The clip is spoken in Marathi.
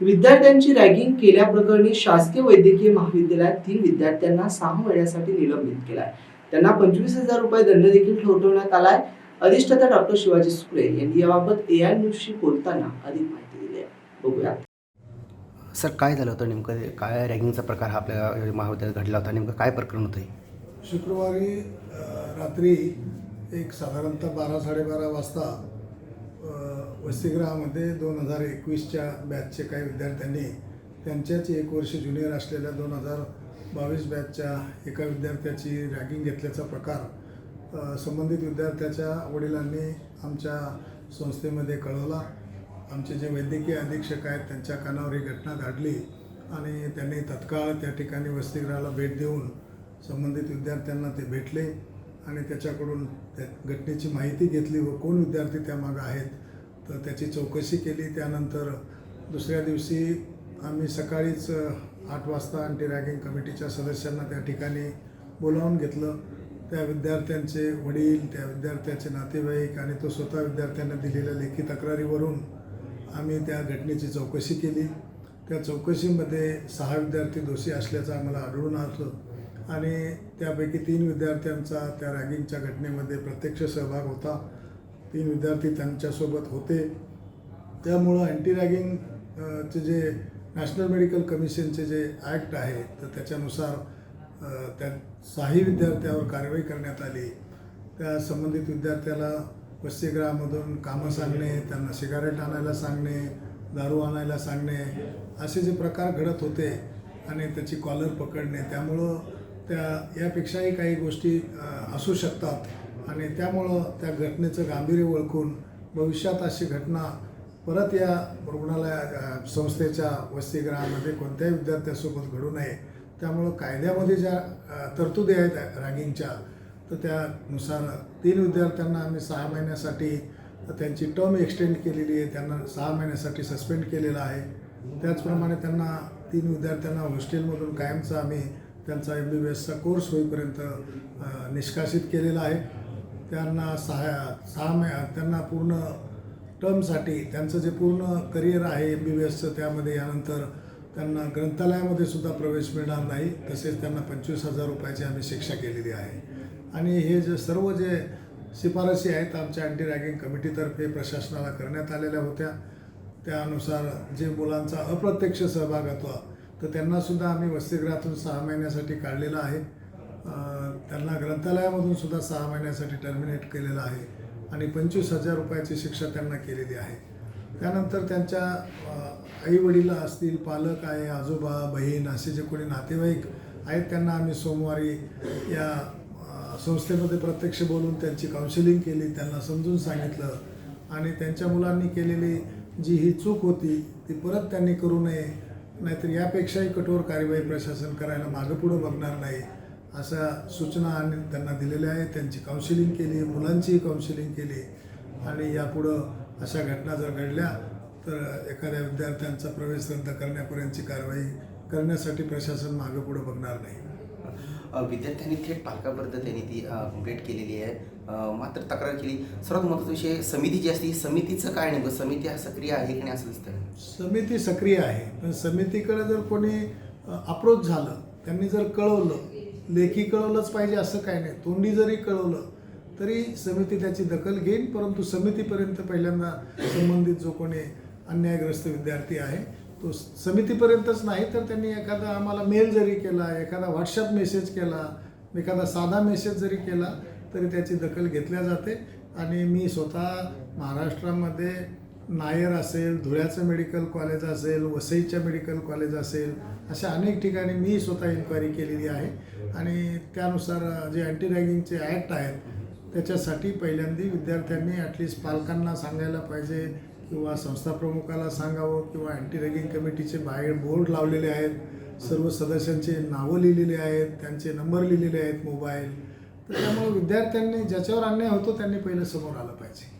विद्यार्थ्यांची रॅगिंग केल्याप्रकरणी शासकीय वैद्यकीय महाविद्यालयात तीन विद्यार्थ्यांना सहा महिन्यासाठी निलंबित केलाय. त्यांना पंचवीस हजार रुपये दंड देखील ठोठवण्यात आलाय. अधिष्ठाता डॉक्टर शिवाजी सुळे यांनी याबाबत ए आय न्यूजशी बोलताना अधिक माहिती दिली आहे बघूया. सर काय झालं होतं नेमकं? काय रॅगिंगचा प्रकार हा आपल्या महाविद्यालयात घडला होता? नेमकं काय प्रकरण होतं शुक्रवारी रात्री एक साधारणतः बारा साडेबारा वाजता वसतिगृहामध्ये दोन हजार एकवीसच्या बॅचचे काही विद्यार्थ्यांनी त्यांच्याच एक वर्ष ज्युनियर असलेल्या दोन हजार बावीस बॅचच्या एका विद्यार्थ्याची रॅगिंग घेतल्याचा प्रकार संबंधित विद्यार्थ्याच्या वडिलांनी आमच्या संस्थेमध्ये कळवला. आमचे जे वैद्यकीय अधीक्षक आहेत त्यांच्या कानावर ही घटना घडली आणि त्यांनी तत्काळ त्या ठिकाणी वसतिगृहाला भेट देऊन संबंधित विद्यार्थ्यांना ते भेटले आणि त्याच्याकडून त्या घटनेची माहिती घेतली व कोण विद्यार्थी त्यामागं आहेत तर त्याची चौकशी केली. त्यानंतर दुसऱ्या दिवशी आम्ही सकाळीच आठ वाजता अँटी रॅगिंग कमिटीच्या सदस्यांना त्या ठिकाणी बोलावून घेतलं. त्या विद्यार्थ्यांचे वडील त्या विद्यार्थ्याचे नातेवाईक आणि तो स्वतः विद्यार्थ्यांना दिलेल्या लेखी तक्रारीवरून आम्ही त्या घटनेची चौकशी केली. त्या चौकशीमध्ये सहा विद्यार्थी दोषी असल्याचं आम्हाला आढळून आलं आणि त्यापैकी तीन विद्यार्थ्यांचा त्या रॅगिंगच्या घटनेमध्ये प्रत्यक्ष सहभाग होता. तीन विद्यार्थी त्यांच्यासोबत होते. त्यामुळं अँटी रॅगिंग चे जे नॅशनल मेडिकल कमिशनचे जे ॲक्ट आहे तर त्याच्यानुसार त्या सहाही विद्यार्थ्यावर कारवाई करण्यात आली. त्या संबंधित विद्यार्थ्याला वसतिगृहामधून कामं सांगणे त्यांना सिगारेट आणायला सांगणे दारू आणायला सांगणे असे जे प्रकार घडत होते आणि त्याची कॉलर पकडणे त्यामुळं त्या यापेक्षाही काही गोष्टी असू शकतात. आणि त्यामुळं त्या घटनेचं गांभीर्य ओळखून भविष्यात अशी घटना परत या रुग्णालया संस्थेच्या वसतिगृहामध्ये कोणत्याही विद्यार्थ्यासोबत घडू नये. त्यामुळं कायद्यामध्ये ज्या तरतुदी आहेत रॅगिंगच्या तर त्यानुसार तीन विद्यार्थ्यांना आम्ही सहा महिन्यासाठी त्यांची टर्म एक्सटेंड केलेली आहे. त्यांना सहा महिन्यासाठी सस्पेंड केलेलं आहे. त्याचप्रमाणे त्यांना तीन विद्यार्थ्यांना हॉस्टेलमधून कायमचा आम्ही त्यांचा एम बी बी एसचा कोर्स होईपर्यंत निष्कासित केलेला आहे. त्यांना सहा सहा मे त्यांना पूर्ण टर्मसाठी त्यांचं जे पूर्ण करिअर आहे एम बी बी एसचं त्यामध्ये यानंतर त्यांना ग्रंथालयामध्ये सुद्धा प्रवेश मिळणार नाही. तसेच त्यांना पंचवीस हजार रुपयाची आम्ही शिक्षा केलेली आहे. आणि हे जे सर्व जे शिफारसी आहेत आमच्या अँटी रॅगिंग कमिटीतर्फे प्रशासनाला करण्यात आलेल्या होत्या. त्यानुसार जे मुलांचा अप्रत्यक्ष सहभाग होता तर त्यांनासुद्धा आम्ही वसतिगृहातून सहा महिन्यासाठी काढलेला आहे. त्यांना ग्रंथालयामधून सुद्धा सहा महिन्यासाठी टर्मिनेट केलेलं आहे आणि पंचवीस हजार रुपयाची शिक्षा त्यांना केलेली आहे. त्यानंतर त्यांच्या आई वडील असतील पालक आहे आजोबा बहीण असे जे कोणी नातेवाईक आहेत त्यांना आम्ही सोमवारी या संस्थेमध्ये प्रत्यक्ष बोलून त्यांची काउन्सिलिंग केली त्यांना समजून सांगितलं आणि त्यांच्या मुलांनी केलेली जी ही चूक होती ती परत त्यांनी करू नये नाहीतर यापेक्षाही कठोर कार्यवाही प्रशासन करायला मागं पुढं बघणार नाही. अशा सूचना आणि त्यांना दिलेल्या आहेत. त्यांची काउन्सिलिंग केली मुलांचीही काउन्सिलिंग केली आणि यापुढं अशा घटना जर घडल्या तर एखाद्या विद्यार्थ्यांचा प्रवेश रद्द करण्यापर्यंतची कारवाई करण्यासाठी प्रशासन मागं पुढं बघणार नाही. विद्यार्थ्यांनी थेट पालकापर्यंत त्यांनी ती कंप्लेंट केलेली आहे. मात्र तक्रार केली. सर्वात महत्त्वाचा विषय समिती जी असते ही समितीचं काय नेमकं? समिती हा सक्रिय आहे की नाही असं दिसतं समिती सक्रिय आहे. पण समितीकडे जर कोणी अप्रोच झालं त्यांनी जर कळवलं लेखी कळवलंच पाहिजे असं काही नाही. तोंडी जरी कळवलं तरी समिती त्याची दखल घेईन परंतु समितीपर्यंत पहिल्यांदा संबंधित जो कोणी अन्यायग्रस्त विद्यार्थी आहे तो समितीपर्यंतच नाही तर त्यांनी एखादा आम्हाला मेल जरी केला एखादा व्हॉट्सअप मेसेज केला एखादा साधा मेसेज जरी केला तरी त्याची दखल घेतल्या जाते. आणि मी स्वतः महाराष्ट्रामध्ये नायर असेल धुळ्याचं मेडिकल कॉलेज असेल वसईच्या मेडिकल कॉलेज असेल अशा अनेक ठिकाणी मी स्वतः इन्क्वायरी केलेली आहे. आणि त्यानुसार जे अँटी रॅगिंगचे ॲक्ट आहेत त्याच्यासाठी पहिल्यांदा विद्यार्थ्यांनी ॲटलिस्ट पालकांना सांगायला पाहिजे किंवा संस्था प्रमुखाला सांगावं किंवा अँटी रॅगिंग कमिटीचे बाहेर बोर्ड लावलेले आहेत. सर्व सदस्यांचे नावं लिहिलेली आहेत त्यांचे नंबर लिहिलेले आहेत मोबाईल तर त्यामुळे विद्यार्थ्यांनी ज्याच्यावर अन्याय होतो त्यांनी पहिलं समोर आलं पाहिजे.